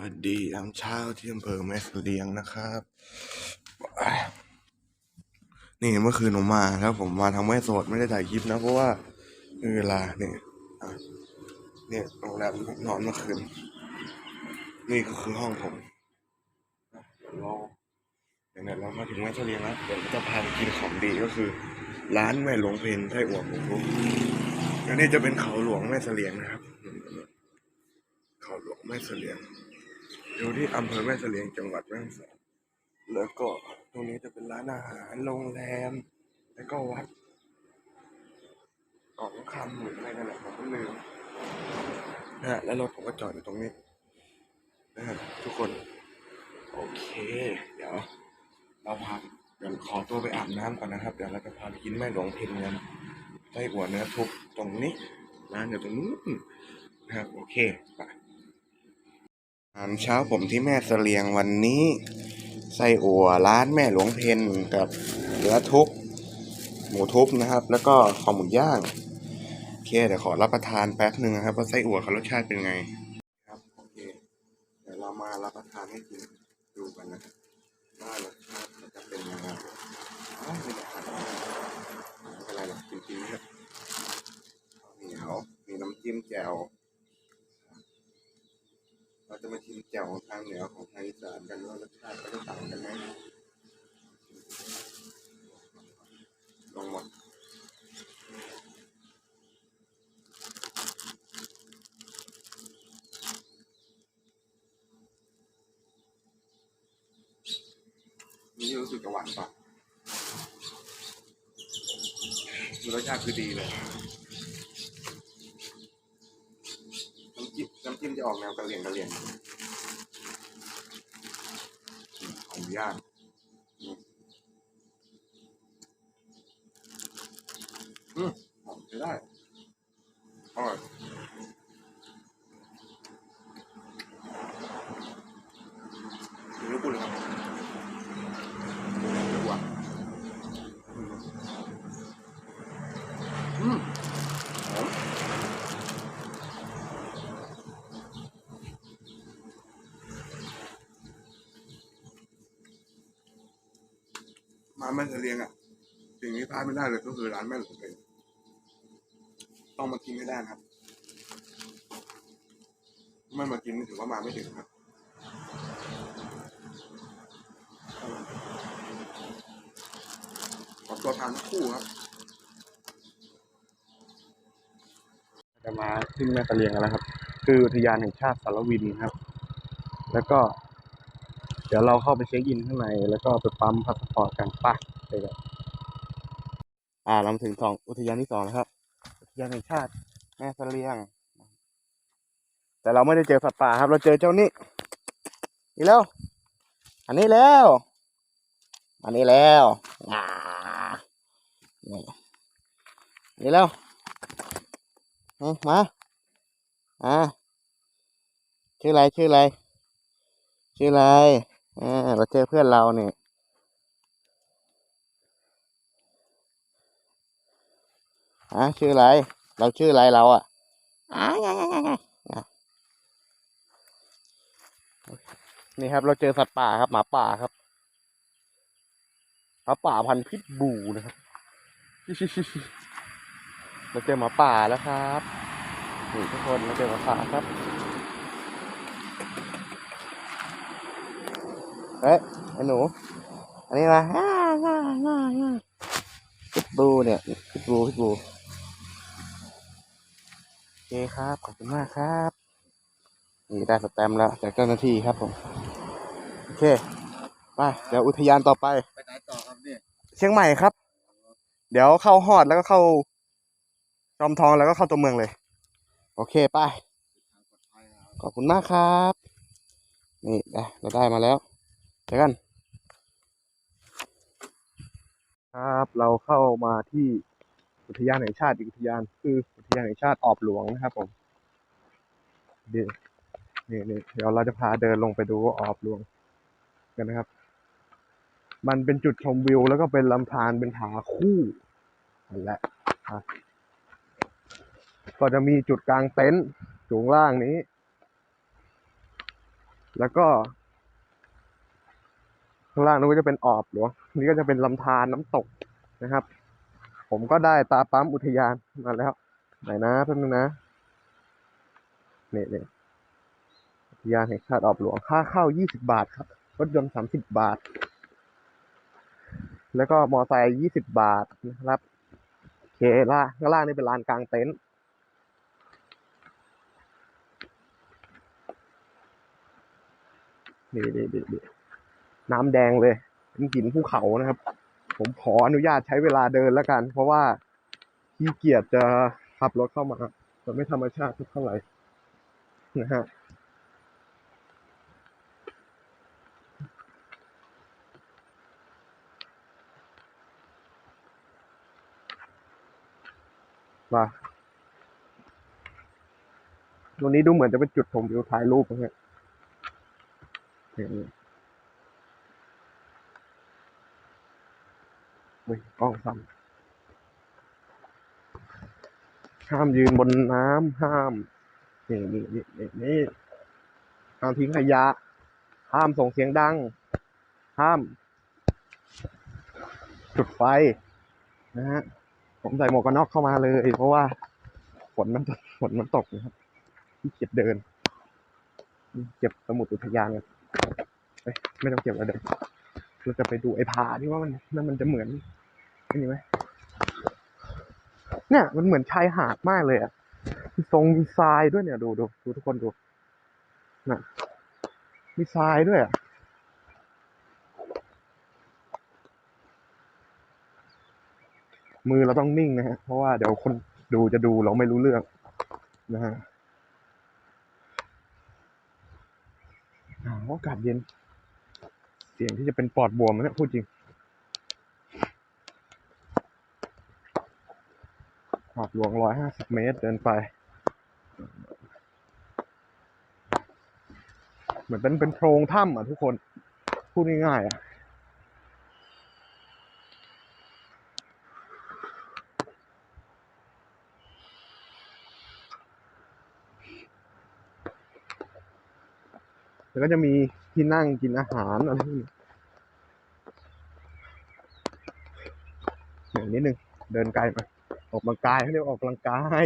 วัสดียามเช้าที่อำเภอแม่สเลียงนะครับ นี่เมื่อคืนผมมาแล้วผมมาทำไม่สดไม่ได้ถ่ายคลิปนะเพราะว่ามีเวลาเนี่ยเนี่ยโรงแรมนอนเมื่อคืน นี่ก็คือห้องผมเดี๋ยวเราเดี๋ยวเนี่ยเรามาถึงแม่สเลียงแล้วเดี๋ยวจะพาไปกินของดีก็คือ ร้านแม่หลวงเพนไส้อั่วหมูทุบอันนี้จะเป็นเขาหลวงแม่สเลียงนะครับ เขาหลวงแม่สเสลียง อยู่ที่อำเภอแม่เสลียงจังหวัดแม่ฮ่องสอนแล้วก็ตรงนี้จะเป็นร้านอาหารโรงแรม แล้วก็วัดของคำหรืออะไรนั่นแหละผมก็ลืมนะฮะแล้วรถผมก็จอดอยู่ตรงนี้นะฮะทุกคน โอเค เดี๋ยว เราพาเดี๋ยวขอตัวไปอาบน้ำก่อนนะครับ เดี๋ยวเราจะพาไปกินแม่หลวงเพนกันไส้อั่วเนื้อทุบตรงนี้ร้านอยู่ตรงนู้นนะครับ โอเคไป อาหารเช้าผมที่แม่เสลียงวันนี้ไส้อั่วร้านแม่หลวงเพนกับเนื้อทุบหมูทุบนะครับ แล้วก็ข้าวหมูย่างโอเคเดี๋ยวขอรับประทานแป๊บหนึ่งนะครับว่าไส้อั่วเขารสชาติเป็นไงครับโอเคเดี๋ยวเรามารับประทานให้กินดูกันนะครับว่ารสชาติจะเป็นยังไงอ้าวมีอาหารไม่เป็นไรหรอกจริงๆครับข้าวเหนียวมีน้ำจิ้มแจ่ว จะมาชิมแจ่วของทางเหนือของทางอีสานกันว่ารสชาติเขาจะต่างกันไหมลองหมดนี่รู้สึกจะหวานปะรสชาติคือดีเลย ออกแนวกระเหลี่ยงกระเหลี่ยงของย่างอืมอืมหอมใช้ได้อร่อยกินลูกปุ้นเลยครับดูอะอืมหอม มาแม่เลียงอะ สิ่งที่พลาดไม่ได้เลยก็คือร้านแม่หลวงเพลต้องมากินให้ได้ครับ ไม่มากินนี่ถือว่ามาไม่ถึงครับขอตัวทานคู่ครับจะมาขึ้นแม่ตะเลียงกันแล้วครับ คืออุทยานแห่งชาติสารวินครับ แล้วก็ ดี๋ยวเราเข้าไปเช็คอินข้างใน แล้วก็ไปปั๊มพาสปอร์ตกันป่ะไปเลยอ่าเรามาถึงสองอุทยานที่สองแล้วครับ อุทยานแห่งชาติ แม่เสลียง แต่เราไม่ได้เจอสัตว์ป่าครับ เราเจอเจ้านี่นี่แล้ว อันนี้แล้ว อันนี้แล้วอ่านี่นี่แล้วมาอ่าชื่ออะไรชื่ออะไรชื่ออะไร เราเจอเพื่อนเราเนี่ยอะชื่ออะไร เราชื่ออะไรเราอะอ่านี่ครับ เราเจอสัตว์ป่าครับ หมาป่าครับหมาป่าพันธุ์พิษบูนะครับเราเจอหมาป่าแล้วครับนี่ทุกคนเราเจอหมาป่าครับ เฮ้ยไอ้หนู อันนี้มาฮ่าฮ่าฮ่าฮ่าพิทบูเนี่ยพิทบูพิทบูโอเคครับ ขอบคุณมากครับ นี่ได้สแตมป์แล้วจากเจ้าหน้าที่ครับผม โอเค ไป เดี๋ยวอุทยานต่อไป ไปไหนต่อครับเนี่ยเชียงใหม่ครับ เดี๋ยวเข้าฮอดแล้วก็เข้าจอมทองแล้วก็เข้าตัวเมืองเลย โอเคไป ขอบคุณมากครับ นี่ได้เราได้มาแล้ว เดี๋ยวกัน ครับเราเข้ามาที่อุทยานแห่งชาติอุทยานคืออุทยานแห่งชาติออบหลวงนะครับผมเดี๋ยวนี่นี่เดี๋ยวเราจะพาเดินลงไปดูออบหลวงกันนะครับ มันเป็นจุดชมวิวแล้วก็เป็นลำธารเป็นผาคู่นั่นแหละอะก็จะมีจุดกลางเต็นท์สูงล่างนี้ แล้วก็ ข้างล่างนู้นก็จะเป็นออบหลวงนี่ก็จะเป็นลำธารน้ำตกนะครับ ผมก็ได้ตาปั๊มอุทยานมาแล้ว ไหนนะแป๊บนึงนะนี่นี่อุทยานแห่งชาติออบหลวงค่าเข้า20บาทครับรถยนต์30บาท แล้วก็มอไซค์20บาทนะครับเคล่าข้างล่างนี่เป็นลานกลางเต็นท์นี่นี่นี่ นี่น้ำแดงเลยเป็นหินภูเขานะครับ ผมขออนุญาตใช้เวลาเดินแล้วกัน เพราะว่าขี้เกียจจะขับรถเข้ามามันไม่ธรรมชาติเท่าไหร่นะฮะว่าตรงนี้ดูเหมือนจะเป็นจุดชมวิวถ่ายรูปนะฮะ เฮ้ยกล้องซ้ำห้ามยืนบนน้ำห้ามนี่นี่นี่นี่นี่ห้ามทิ้งขยะ ห้ามส่งเสียงดัง ห้าม จุดไฟ นะฮะ ผมใส่หมวกกันน็อกเข้ามาเลย เพราะว่าฝนมันฝนมันตกนะครับที่เกียจเดิน เก็บสมุดอุทยานกันไม่ต้องเก็บแล้วเดิน เราจะไปดูไอ้ผาที่ว่ามันนั่นมันจะเหมือนนี่ไหมเนี่ยมันเหมือนชายหาดมากเลยอะมีทรงมีทรายด้วยเนี่ยดูดูดูทุกคนดูน่ะมีทรายด้วยอะมือเราต้องนิ่งนะฮะเพราะว่าเดี๋ยวคนดูจะดูเราไม่รู้เรื่องนะฮะอากาศเย็น เสียงที่จะเป็นปอดบวมนะเนี่ยพูดจริงหอดหลวงร้อยห้าสิบเมตรเดินไป เหมือนเป็นเป็นโพรงถ้ำอะทุกคน พูดง่ายๆอะแล้วก็จะมี ที่นั่งกินอาหารอะไรนี้อย่างนิดนึง เดินไกลมา ออกกำลังกายเขาเรียกว่าออกกำลังกาย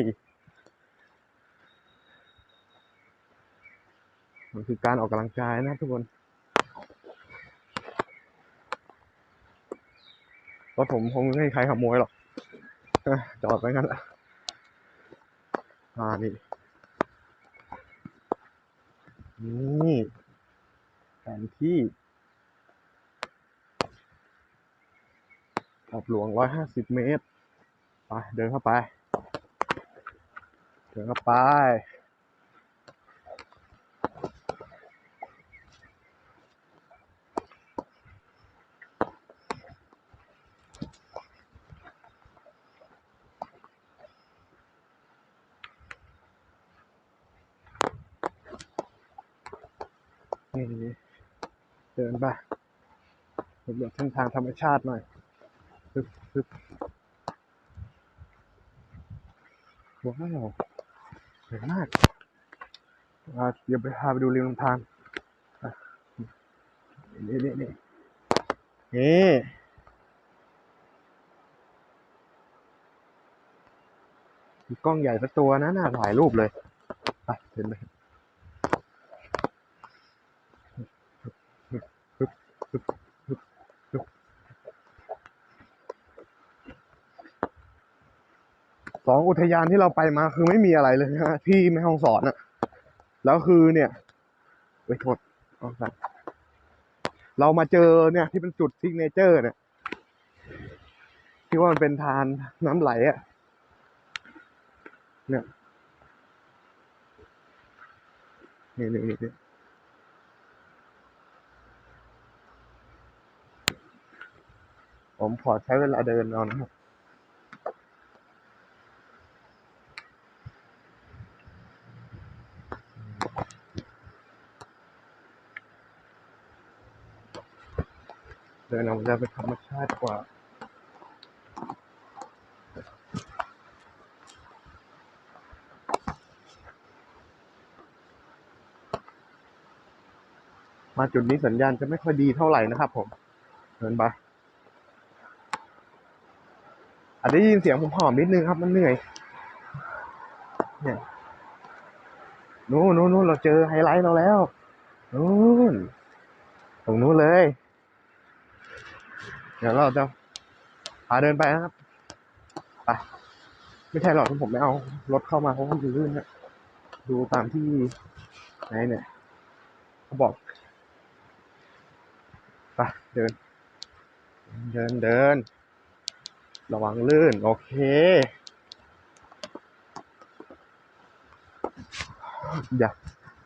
มันคือการออกกำลังกายนะทุกคนรถผมคงไม่ให้ใครขโมยหรอกจอดไว้งั้นแหละอ่านี่นี่แู่ที่ขอบหลวงร้อยห้าสิบเมตร ไป เดินเข้าไป เดินเข้าไป นี่เดินไป สำรวจเส้นทางธรรมชาติหน่อยปึ๊บปึ๊บว้าวสวยมากเดี๋ยวไปพาไปดูริมลำธารนี่นี่นี่นี่กล้องใหญ่สักตัวนะน่าถ่ายรูปเลย ไปเดินไป สองอุทยานที่เราไปมาคือไม่มีอะไรเลยนะที่แม่ฮ่องสอนอะแล้วคือเนี่ยไปโทษเอาสัตว์เรามาเจอเนี่ยที่เป็นจุดซิกเนเจอร์ เนี่ยที่ว่ามันเป็นทานน้ำไหลอะเนี่ยนี่นี่นี่นี่ผมขอใช้เวลาเดินเอานะครับ เดินออกมาจะเป็นธรรมชาติกว่า มาจุดนี้สัญญาณจะไม่ค่อยดีเท่าไหร่นะครับผมเดินไปอาจจะได้ยินเสียงผมหอมนิดนึงครับ มันเหนื่อย เนี่ยนู้นนู้นเราเจอไฮไลท์เราแล้ว นู้นตรงนู้นเลย เดี๋ยวเราจะพาเดินไปนะครับ ไป ไม่ใช่หรอกที่ผมไม่เอารถเข้ามาเพราะมันลื่นนะดูตามที่ไหนเนี่ยเขาบอกไปเดิน เดินเดิน ระวังลื่น โอเค อย่า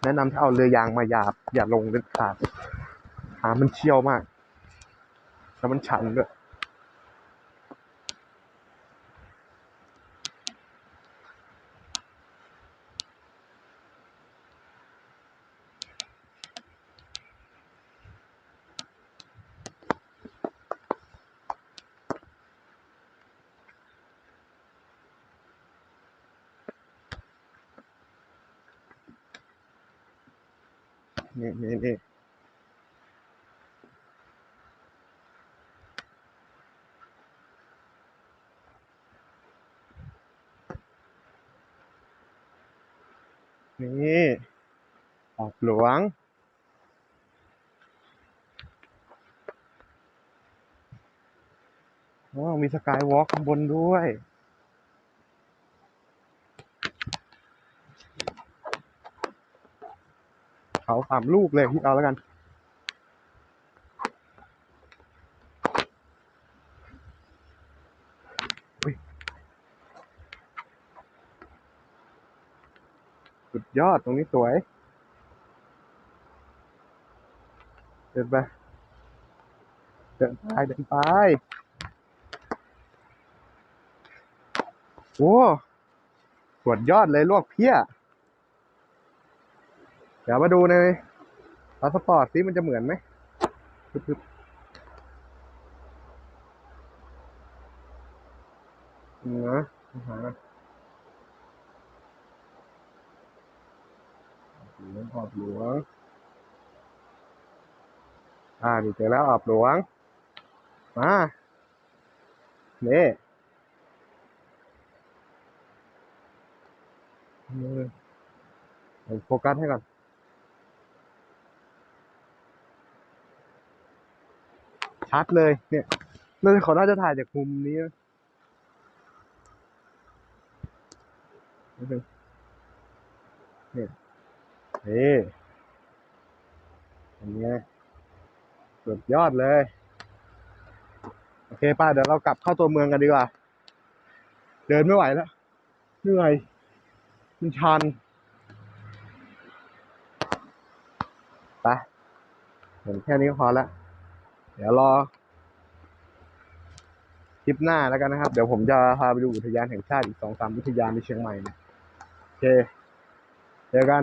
แนะนำถ้าเอาเรือยางมาหยาบ อย่าลงเด็ดขาดหามันเชี่ยวมาก แล้วมันชันด้วย นี่นี่นี่นี่ออก หลวงโอ้มีสกายวอล์กข้างบนด้วย เขาสามลูกเลยพี่เอาแล้วกันสุดยอดตรงนี้สวย เดินไป เดินไป เดินไป โอ้สวดยอดเลยลวกเพี้ย เดี๋ยวมาดูในพาสปอร์ตซิมันจะเหมือนไหมปึ๊บปึ๊บนะหาหลวงออบหลวง อ่านี่เจอแล้วออบหลวง มาเนี่โฟกัสให้ก่อน ชัดเลย เนี่ยน่าจะเขาน่าจะถ่ายจากมุมนี้นิดนึงเนี่ยนี่อันนี้ สุดยอดเลย โอเคป้าเดี๋ยวเรากลับเข้าตัวเมืองกันดีกว่า เดินไม่ไหวแล้วเหนื่อยมันชันไปเห็นแค่นี้ก็พอละเดี๋ยวรอคลิปหน้าแล้วกันนะครับ เดี๋ยวผมจะพาไปดูอุทยานแห่งชาติอีกสองสามอุทยานในเชียงใหม่นะโอเค เจอกัน